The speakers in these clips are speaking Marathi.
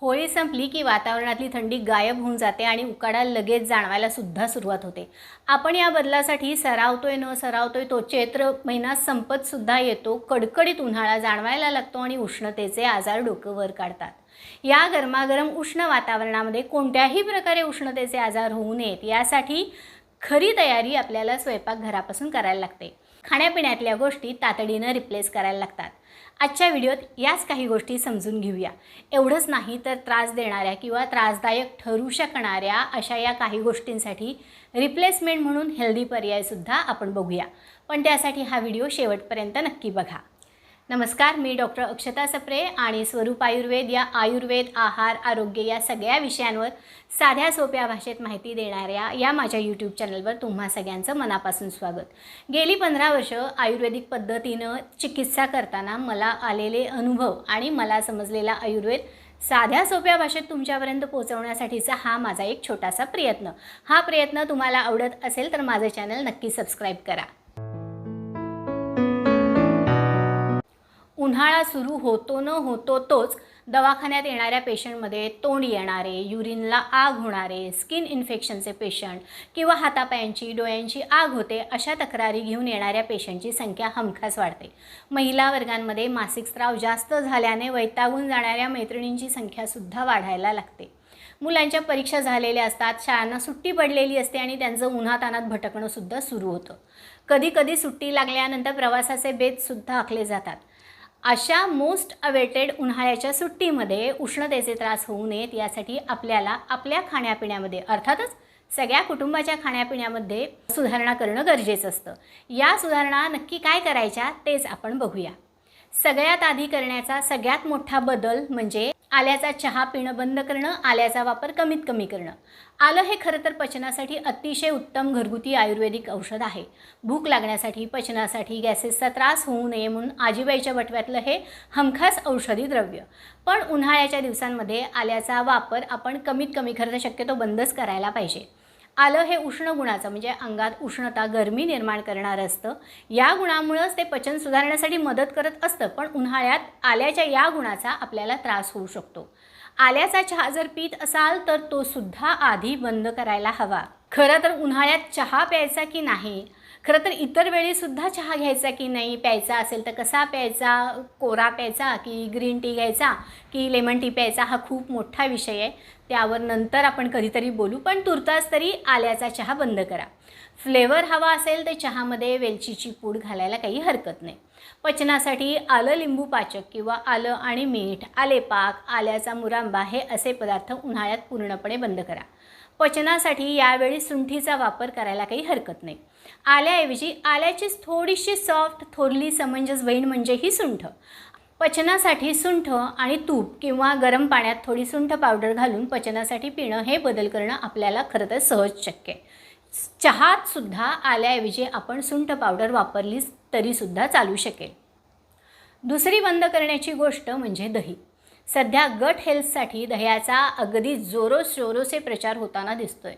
होळी संपली की वातावरणातली थंडी गायब होऊन जाते आणि उकाडा लगेच जाणवायला सुद्धा सुरुवात होते. आपण या बदलासाठी सरावतोय न सरावतोय तो चैत्र महिना संपत सुद्धा येतो कडकडीत उन्हाळा जाणवायला लागतो आणि उष्णतेचे आजार डोकं वर काढतात. या गरमागरम उष्ण वातावरणामध्ये कोणत्याही प्रकारे उष्णतेचे आजार होऊ नयेत यासाठी खरी तयारी आपल्याला स्वयंपाकघरापासून करायला लागते. खाण्यापिण्यातल्या गोष्टी तातडीनं रिप्लेस करायला लागतात. आजच्या व्हिडिओत याच काही गोष्टी समजून घेऊया. एवढंच नाही तर त्रास देणाऱ्या किंवा त्रासदायक ठरू शकणाऱ्या अशा या काही गोष्टींसाठी रिप्लेसमेंट म्हणून हेल्दी पर्यायसुद्धा आपण बघूया. पण त्यासाठी हा व्हिडिओ शेवटपर्यंत नक्की बघा. नमस्कार मी डॉक्टर अक्षता सप्रे आणि स्वरूप आयुर्वेद या आयुर्वेद आहार आरोग्य या सगळ्या विषयांवर साध्या सोप्या भाषेत माहिती देणाऱ्या या माझ्या यूट्यूब चॅनलवर तुम्हा सगळ्यांचं मनापासून स्वागत. गेली पंधरा वर्ष आयुर्वेदिक पद्धतीनं चिकित्सा करताना मला आलेले अनुभव आणि मला समजलेला आयुर्वेद साध्या सोप्या भाषेत तुमच्यापर्यंत पोहोचवण्यासाठीचा हा माझा एक छोटासा प्रयत्न. हा प्रयत्न तुम्हाला आवडत असेल तर माझं चॅनल नक्की सबस्क्राईब करा. उन्हाळा सुरू होतो न होतो तोच दवाखान्यात येणाऱ्या पेशंटमध्ये तोंड येणारे युरिनला आग होणारे स्किन इन्फेक्शनचे पेशंट किंवा हातापायांची डोळ्यांची आग होते अशा तक्रारी घेऊन येणाऱ्या पेशंटची संख्या हमखास वाढते. महिला वर्गांमध्ये मासिक स्त्राव जास्त झाल्याने वैतागून जाणाऱ्या मैत्रिणींची संख्यासुद्धा वाढायला लागते. मुलांच्या परीक्षा झालेल्या असतात शाळांना सुट्टी पडलेली असते आणि त्यांचं उन्हातानात भटकणंसुद्धा सुरू होतं. कधी कधी सुट्टी लागल्यानंतर प्रवासाचे बेतसुद्धा आखले जातात. अशा मोस्ट अवेटेड उन्हाळ्याच्या सुट्टीमध्ये उष्णतेचे त्रास होऊ नयेत यासाठी आपल्याला आपल्या खाण्यापिण्यामध्ये अर्थातच सगळ्या कुटुंबाच्या खाण्यापिण्यामध्ये सुधारणा करणं गरजेचं असतं. या सुधारणा नक्की काय करायच्या तेच आपण बघूया. सगळ्यात आधी करण्याचा सगळ्यात मोठा बदल म्हणजे आल्याचा चहा पिणं बंद करणं आल्याचा वापर कमीत कमी करणं. आलं हे खरं तर पचनासाठी अतिशय उत्तम घरगुती आयुर्वेदिक औषध आहे. भूक लागण्यासाठी पचनासाठी गॅसेसचा त्रास होऊ नये म्हणून आजीबाईच्या बटव्यातलं हे हमखास औषधी द्रव्य. पण उन्हाळ्याच्या दिवसांमध्ये आल्याचा वापर आपण कमीत कमी खरं तर शक्यतो बंदच करायला पाहिजे. आलं हे उष्ण गुणाचं म्हणजे अंगात उष्णता गरमी निर्माण करणारं असतं. या गुणामुळंच ते पचन सुधारण्यासाठी मदत करत असतं पण उन्हाळ्यात आल्याच्या या गुणाचा आपल्याला त्रास होऊ शकतो. आल्याचा चहा जर पीत असाल तर तो सुद्धा आधी बंद करायला हवा. खरं तर उन्हाळ्यात चहा प्यायचा की नाही? खरं तर इतर वेळीसुद्धा चहा घ्यायचा की नाही? प्यायचा असेल तर कसा प्यायचा? कोरा प्यायचा की ग्रीन टी घ्यायचा? की लेमन टी प्यायचा? हा खूप मोठा विषय आहे. त्यावर नंतर आपण कधीतरी बोलू पण तुर्तास तरी आल्याचा चहा बंद करा. फ्लेवर हवा असेल तर चहामध्ये वेलचीची पूड घालायला काही हरकत नाही. पचनासाठी आलं लिंबू पाचक किंवा आलं आणि मीठ आलेपाक आल्याचा मुरांबा हे असे पदार्थ उन्हाळ्यात पूर्णपणे बंद करा. पचनासाठी यावेळी सुंठीचा वापर करायला काही हरकत नाही. आल्याऐवजी आल्याची थोडीशी सॉफ्ट थोरली समंजस बहीण म्हणजे ही सुंठ. पचनासाठी सुंठ आणि तूप किंवा गरम पाण्यात थोडी सुंठ पावडर घालून पचनासाठी पिणं हे बदल करणं आपल्याला खरं तर सहज शक्य आहे. चहात सुद्धा आल्याऐवजी आपण सुंठ पावडर वापरलीच तरीसुद्धा चालू शकेल. दुसरी बंद करण्याची गोष्ट म्हणजे दही. सध्या गट हेल्थसाठी दह्याचा अगदी जोरो शोरोसे प्रचार होताना दिसतोय.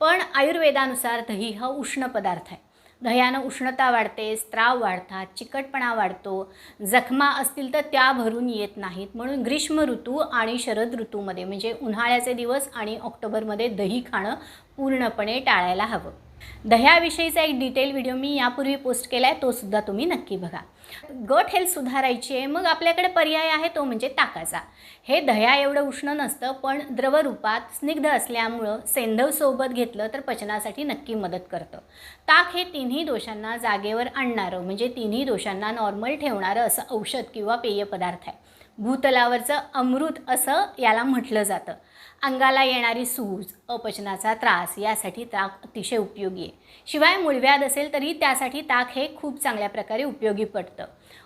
पण आयुर्वेदानुसार दही हा उष्ण पदार्थ आहे. दह्यानं उष्णता वाढते स्त्राव वाढतात चिकटपणा वाढतो. जखमा असतील तर त्या भरून येत नाहीत. म्हणून ग्रीष्म ऋतू आणि शरद ऋतूमध्ये म्हणजे उन्हाळ्याचे दिवस आणि ऑक्टोबरमध्ये दही खाणं पूर्णपणे टाळायला हवं. दह्याविषयीचा एक डिटेल व्हिडिओ मी यापूर्वी पोस्ट केला आहे तो सुद्धा तुम्ही नक्की बघा. गट हेल्थ सुधारायची आहे मग आपल्याकडे पर्याय आहे तो म्हणजे ताकाचा. हे दह्या एवढं उष्ण नसतं पण द्रवरूपात स्निग्ध असल्यामुळं सेंधव सोबत घेतलं तर पचनासाठी नक्की मदत करतं. ताक हे तिन्ही दोषांना जागेवर आणणारं म्हणजे तिन्ही दोषांना नॉर्मल ठेवणारं असं औषध किंवा पेय पदार्थ आहे. भूतलावरचं अमृत असं याला म्हटलं जातं. अंगाला येणारी सूज अपचनाचा त्रास यासाठी ताक अतिशय उपयोगी आहे. शिवाय मूळव्याध असेल तरी त्यासाठी ताक हे खूप चांगल्या प्रकारे उपयोगी पडतं.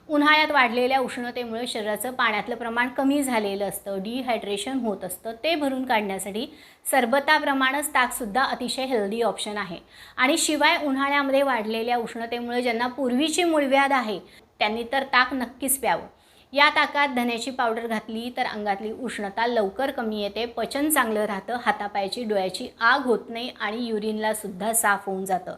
उन्हाळ्यात वाढलेल्या उष्णतेमुळे शरीराचं पाण्यातलं प्रमाण कमी झालेलं असतं डिहायड्रेशन होत असतं. ते भरून काढण्यासाठी सरबताप्रमाणेच ताकसुद्धा अतिशय हेल्दी ऑप्शन आहे. आणि शिवाय उन्हाळ्यामध्ये वाढलेल्या उष्णतेमुळे ज्यांना पूर्वीची मूळव्याध आहे त्यांनी तर ताक नक्कीच प्यावं. या ताकात धन्याची पावडर घातली तर अंगातली उष्णता लवकर कमी येते. पचन चांगलं राहतं. हातापायाची डोळ्याची आग होत नाही आणि युरिनला सुद्धा साफ होऊन जातं.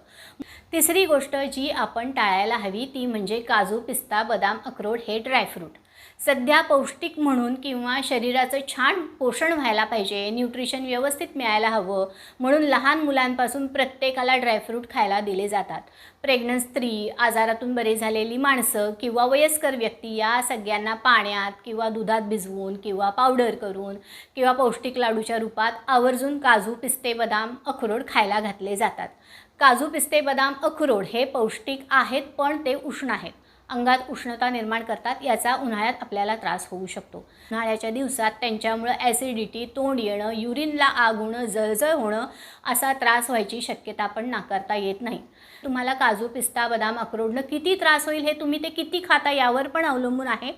तिसरी गोष्ट जी आपण टाळायला हवी ती म्हणजे काजू पिस्ता बदाम अक्रोड हे ड्रायफ्रूट. सध्या पौष्टिक म्हणून किंवा शरीराचं छान पोषण व्हायला पाहिजे न्यूट्रिशन व्यवस्थित मिळायला हवं म्हणून लहान मुलांपासून प्रत्येकाला ड्रायफ्रूट खायला दिले जातात. प्रेग्नंट स्त्री आजारातून बरे झालेली माणसं किंवा वयस्कर व्यक्ती या सगळ्यांना पाण्यात किंवा दुधात भिजवून किंवा पावडर करून किंवा पौष्टिक लाडूच्या रूपात आवर्जून काजू पिस्ते बदाम अक्रोड खायला घातले जातात. काजू पिस्ते बदाम अक्रोड हे पौष्टिक आहेत पण ते उष्ण आहेत. अंगात उष्णता निर्माण करतात याचा उन्हाळ्यात आपल्याला त्रास होऊ शकतो. उन्हाळ्याच्या दिवसात त्यांच्यामुळं ॲसिडिटी तोंड येणं युरिनला आग होणं जळजळ होणं असा त्रास व्हायची शक्यता पण नाकारता येत नाही. तुम्हाला काजू पिस्ता बदाम अक्रोडनं किती त्रास होईल हे तुम्ही ते किती खाता यावर पण अवलंबून आहे.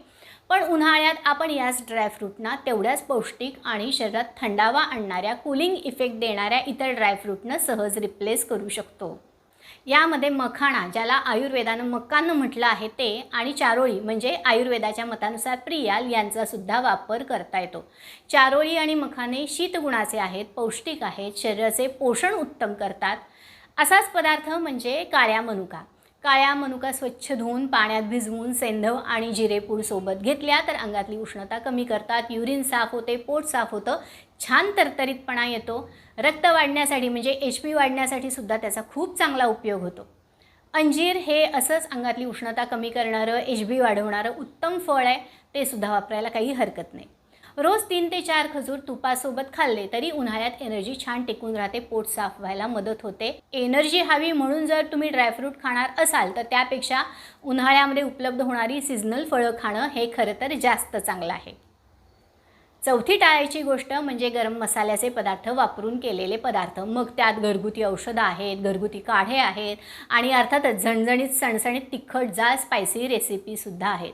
पण उन्हाळ्यात आपण याच ड्रायफ्रूटना तेवढ्याच पौष्टिक आणि शरीरात थंडावा आणणाऱ्या कूलिंग इफेक्ट देणाऱ्या इतर ड्रायफ्रूटनं सहज रिप्लेस करू शकतो. यामध्ये मखाणा ज्याला आयुर्वेदानं मक्कानं म्हटलं आहे ते आणि चारोळी म्हणजे आयुर्वेदाच्या मतानुसार प्रियाल यांचा सुद्धा वापर करता येतो. चारोळी आणि मखाने शीतगुणाचे आहेत पौष्टिक आहेत शरीराचे पोषण उत्तम करतात. असाच पदार्थ म्हणजे काळ्या मनुका. काळ्या मनुका स्वच्छ धुवून पाण्यात भिजवून सेंधव आणि जिरेपूड सोबत घेतल्या तर अंगातली उष्णता कमी करतात युरिन साफ होते पोट साफ होतं छान तरतरीतपणा येतो. रक्त वाढण्यासाठी म्हणजे एच पी वाढण्यासाठी सुद्धा त्याचा खूप चांगला उपयोग होतो. अंजीर हे असंच अंगातली उष्णता कमी करणारं एच बी वाढवणारं उत्तम फळ आहे ते सुद्धा वापरायला काही हरकत नाही. रोज तीन ते चार खजूर तुपासोबत खाल्ले तरी उन्हाळ्यात एनर्जी छान टिकून राहते पोट साफ व्हायला मदत होते. एनर्जी हवी म्हणून जर तुम्ही ड्रायफ्रूट खाणार असाल तर त्यापेक्षा उन्हाळ्यामध्ये उपलब्ध होणारी सिजनल फळं खाणं हे खरं तर जास्त चांगलं आहे. चौथी टाळायची गोष्ट म्हणजे गरम मसाल्याचे पदार्थ वापरून केलेले पदार्थ. मग त्यात घरगुती औषधं आहेत घरगुती काढे आहेत आणि अर्थातच झणझणीत सणसणीत तिखट जाळ स्पायसी रेसिपीसुद्धा आहेत.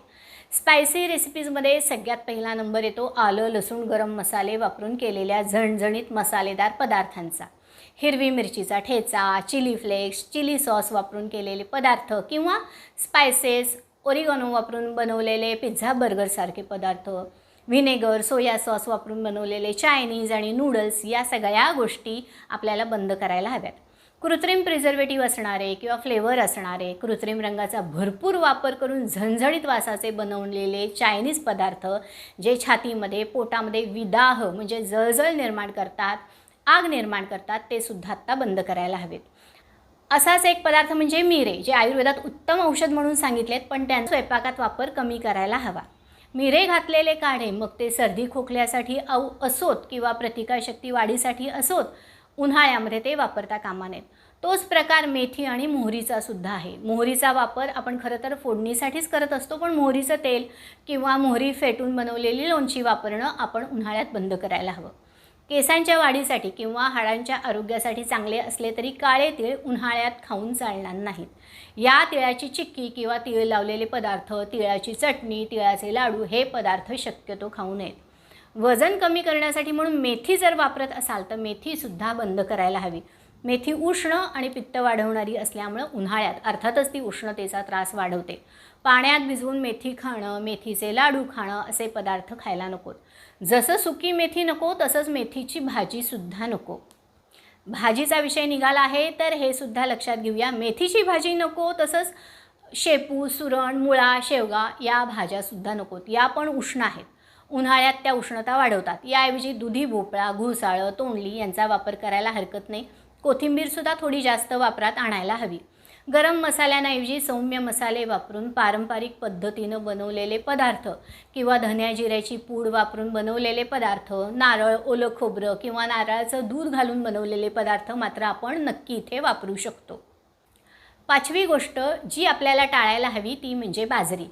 स्पायसी रेसिपीजमध्ये सगळ्यात पहिला नंबर येतो आलं लसूण गरम मसाले वापरून केलेल्या झणझणीत मसालेदार पदार्थांचा. हिरवी मिरचीचा ठेचा चिली फ्लेक्स चिली सॉस वापरून केलेले पदार्थ किंवा स्पायसेस ओरिगोनो वापरून बनवलेले पिझ्झा बर्गरसारखे पदार्थ. व्हिनेगर सोया सॉस वापरून बनवलेले चायनीज आणि नूडल्स या सगळ्या गोष्टी आपल्याला बंद करायला हव्यात. कृत्रिम प्रिझर्वेटिव्ह असणारे किंवा फ्लेवर असणारे कृत्रिम रंगाचा भरपूर वापर करून झणझणीत वासाचे बनवलेले चायनीज पदार्थ जे छातीमध्ये पोटामध्ये विदाह म्हणजे जळजळ निर्माण करतात आग निर्माण करतात ते सुद्धा आत्ता बंद करायला हवेत. असाच एक पदार्थ म्हणजे मिरे जे आयुर्वेदात उत्तम औषध म्हणून सांगितलेत पण त्यांचा स्वयंपाकात वापर कमी करायला हवा. मिरे घातलेले काढे मग ते सर्दी खोकल्यासाठी औ असोत किंवा प्रतिकारशक्ती वाढीसाठी असोत उन्हाळ्यामध्ये ते वापरता कामा नयेत. तोच प्रकार मेथी आणि मोहरीचा सुद्धा आहे. मोहरीचा वापर आपण खरं तर फोडणीसाठीच करत असतो पण मोहरीचं तेल किंवा मोहरी फेटून बनवलेली लोणची वापरणं आपण उन्हाळ्यात बंद करायला हवं. केसांच्या वाढीसाठी किंवा हाडांच्या आरोग्यासाठी चांगले असले तरी काळे तीळ उन्हाळ्यात खाऊन चालणार नाहीत. या तिळाची चिक्की किंवा तिळ लावलेले पदार्थ तिळाची चटणी तिळाचे लाडू हे पदार्थ शक्यतो खाऊ नयेत. वजन कमी करण्यासाठी म्हणून मेथी जर वापरत असाल तर मेथीसुद्धा बंद करायला हवी. मेथी उष्ण आणि पित्त वाढवणारी असल्यामुळं उन्हाळ्यात अर्थातच ती उष्णतेचा त्रास वाढवते. पाण्यात भिजवून मेथी खाणं मेथीचे लाडू खाणं असे पदार्थ खायला नकोत. जसं सुकी मेथी नको तसंच मेथीची भाजीसुद्धा नको. भाजीचा विषय निघाला आहे तर हे सुद्धा लक्षात घेऊया. मेथीची भाजी नको तसंच शेपू सुरण मुळा शेवगा या भाज्यासुद्धा नकोत. या पण उष्ण आहेत. उन्हाळ्यात त्या उष्णता वाढवतात. याऐवजी दुधी भोपळा घुसाळं तोंडली यांचा वापर करायला हरकत नाही. कोथिंबीरसुद्धा थोडी जास्त वापरात आणायला हवी. गरम मसाल्यांऐवजी सौम्य मसाले वापरून पारंपरिक पद्धतीनं बनवलेले पदार्थ किंवा धन्या जिऱ्याची पूड वापरून बनवलेले पदार्थ नारळ ओलं खोबरं किंवा नारळाचं दूध घालून बनवलेले पदार्थ मात्र आपण नक्की इथे वापरू शकतो. पाचवी गोष्ट जी आपल्याला टाळायला हवी ती म्हणजे बाजरी.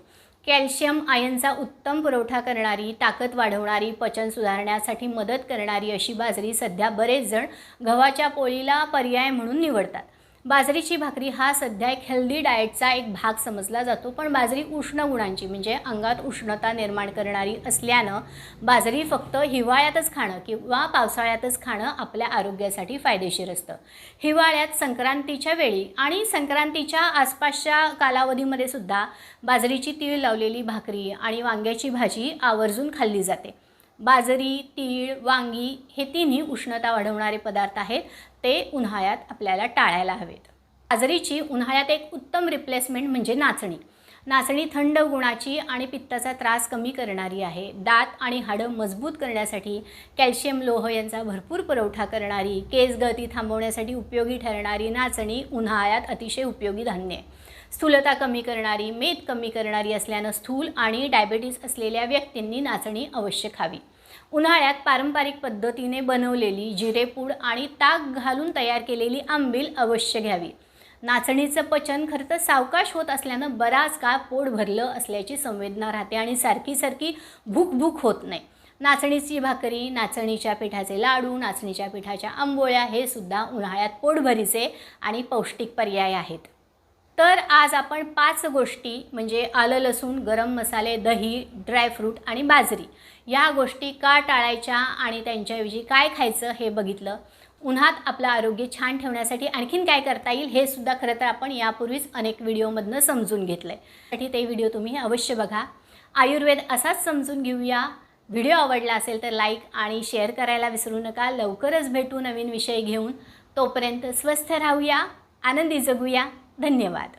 कॅल्शियम आयनचा उत्तम पुरवठा करणारी ताकद वाढवणारी पचन सुधारण्यासाठी मदत करणारी अशी बाजरी सध्या बरेच जण गव्हाच्या पोळीला पर्याय म्हणून निवडतात. बाजरीची भाकरी हा सध्या एक हेल्दी डाएटचा एक भाग समजला जातो पण बाजरी उष्ण गुणांची म्हणजे अंगात उष्णता निर्माण करणारी असल्यानं बाजरी फक्त हिवाळ्यातच खाणं किंवा पावसाळ्यातच खाणं आपल्या आरोग्यासाठी फायदेशीर असतं. हिवाळ्यात संक्रांतीच्या वेळी आणि संक्रांतीच्या आसपासच्या कालावधीमध्ये सुद्धा बाजरीची तीळ लावलेली भाकरी आणि वांग्याची भाजी आवर्जून खाल्ली जाते. बाजरी तीळ वांगी हे तिन्ही उष्णता वाढवणारे पदार्थ आहेत. ते उन्हाळ्यात आपल्याला टाळायला हवेत. बाजरीची उन्हाळ्यात एक उत्तम रिप्लेसमेंट म्हणजे नाचणी. नाचणी थंड गुणाची आणि पित्ताचा त्रास कमी करणारी आहे. दात आणि हाडं मजबूत करण्यासाठी कॅल्शियम लोह यांचा भरपूर पुरवठा करणारी केस गळती थांबवण्यासाठी उपयोगी ठरणारी नाचणी उन्हाळ्यात अतिशय उपयोगी धान्य आहे. स्थूलता कमी करणारी मेद कमी करणारी असल्यानं स्थूल आणि डायबेटीस असलेल्या व्यक्तींनी नाचणी अवश्य खावी. उन्हाळ्यात पारंपरिक पद्धतीने बनवलेली जिरेपूड आणि ताक घालून तयार केलेली आंबील अवश्य घ्यावी. नाचणीचं पचन खरं तर सावकाश होत असल्यानं बराच काळ पोट भरलं असल्याची संवेदना राहते आणि सारखी सारखी भूक भूक होत नाही. नाचणीची भाकरी नाचणीच्या पिठाचे लाडू नाचणीच्या पिठाच्या आंबोळ्या हे सुद्धा उन्हाळ्यात पोटभरीचे आणि पौष्टिक पर्याय आहेत. तर आज आपण पाच गोष्टी म्हणजे आलं लसूण गरम मसाले दही ड्रायफ्रूट आणि बाजरी या गोष्टी का टाळायच्या आणि त्यांच्याऐवजी काय खायचं हे बघितलं. उन्हात आपलं आरोग्य छान ठेवण्यासाठी आणखीन काय करता येईल हे सुद्धा खरं तर आपण यापूर्वीच अनेक व्हिडिओमधनं समजून घेतलं आहे त्यासाठी ते व्हिडिओ तुम्ही अवश्य बघा. आयुर्वेद असाच समजून घेऊया. व्हिडिओ आवडला असेल तर लाईक आणि शेअर करायला विसरू नका. लवकरच भेटू नवीन विषय घेऊन. तोपर्यंत स्वस्थ राहूया. आनंदी जगूया. धन्यवाद.